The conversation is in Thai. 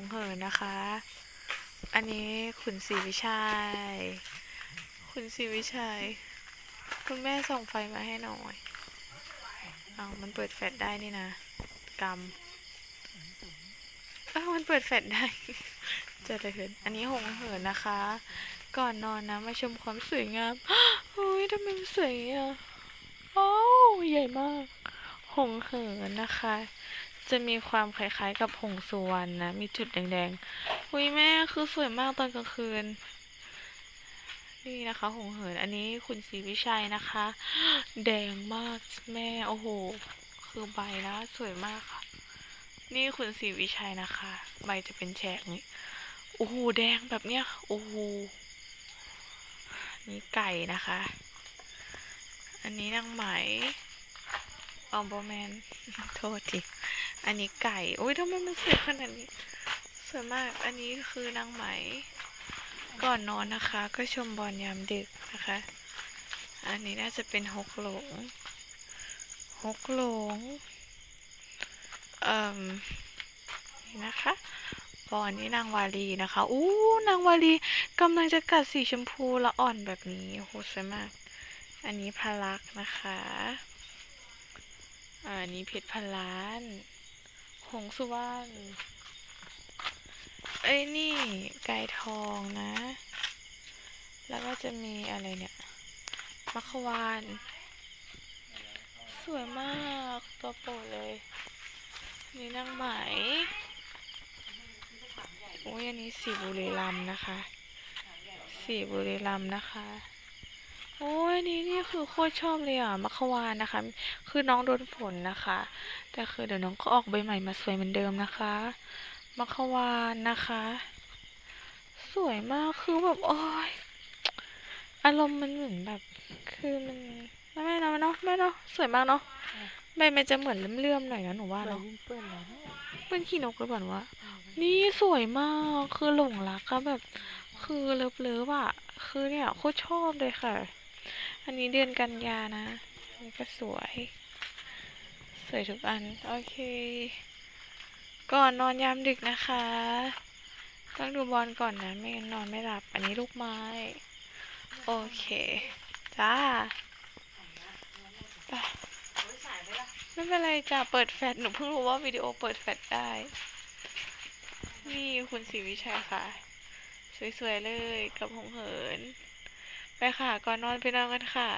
งเหินนะคะ อันนี้ขุนศรีวิชัย ขุนศรีวิชัย คุณแม่ส่งไฟมาให้หน่อย เอามันเปิดแฟลชได้นี่นะ กรรมอ้าวมันเปิดแฟลชได้จอเลยเหินอันนี้หงเหินนะคะ ก่อนนอนนะ มาชมความสวยงามโอ้ยทำไมมันสวยอะโอ้าวใหญ่มาก หงเหินนะคะ จะมีความคล้ายๆกับหงสุวรรณนะ มีจุดแดงๆอุ้ยแม่คือสวยมากตอนกลางคืน นี่นะคะหงเหิน อันนี้คุณศรีวิชัยนะคะ แดงมากแม่ โอ้โห คือใบนะสวยมากค่ะ นี่คุณศรีวิชัยนะคะ ใบจะเป็นแฉกนี่โอ้โห แดงแบบเนี้ย โอ้โห นี่ไก่นะคะ อันนี้นางไหมออมบแมน โทษที อันนี้ไก่โอ้ยทำไมมันสวยขนาดนี้สวยมาก อันนี้คือนางไหม ก่อนนอนนะคะ ก็ชมบอลยามดึกนะคะ อันนี้น่าจะเป็นฮกหลงฮกหลงเอ่มนี่นะคะบอลนี้นางวาลีนะคะอู้นางวาลีกำลังจะกัดสีชมพูละอ่อนแบบนี้โหสวยมาก อันนี้พลักษ์นะคะอันนี้เพชรพล้าน หงสุวรรณเอ้ยนี่ไก่ทองนะ แล้วก็จะมีอะไรเนี่ย มัคควาน สวยมากตัวโปรดเลย นี่นางไหมโอ้ยอันนี้สีบุรีรัมนะคะ สีบุรีรัมนะคะ โอ้ยนี่นี่คือโคตรชอบเลยอะมัคควานนะคะ คือน้องโดนฝนนะคะ แต่คือเดี๋ยวน้องก็ออกใบใหม่มาสวยเหมือนเดิมนะคะมัคควานนะคะ สวยมากคือแบบโอ้ยอารมณ์มันเหมือนแบบ คือมันไม่เนาะเนาะไม่เนาะสวยมากเนาะใบมันจะเหมือนเลื่อมๆหน่อยนะหนูว่าเราเนาะยิ่งเปิ้ลแล้วเนี่ยเป็นขี้นกหรือเปล่าวะนี่สวยมากคือหลงรักอะแบบ คือเลิฟเลิฟอะคือเนี่ยโคตรชอบเลยค่ะ อันนี้เดือนกันยานะนนี่ก็สวย สวยทุกอัน โอเค ก่อนนอนยามดึกนะคะ ต้องดูบอลก่อนนะ ไม่งั้นนอนไม่หลับ อันนี้ลูกไม้ โอเค จ้า ไป ไม่เป็นไรจ้าเปิดแฟลชหนูเพิ่งรู้ว่าวิดีโอเปิดแฟลชได้ นี่คุณศรีวิชัยค่ะ สวยๆเลยกับหงเหิน ไปค่ะ ก่อนนอนไปนอนกันค่ะ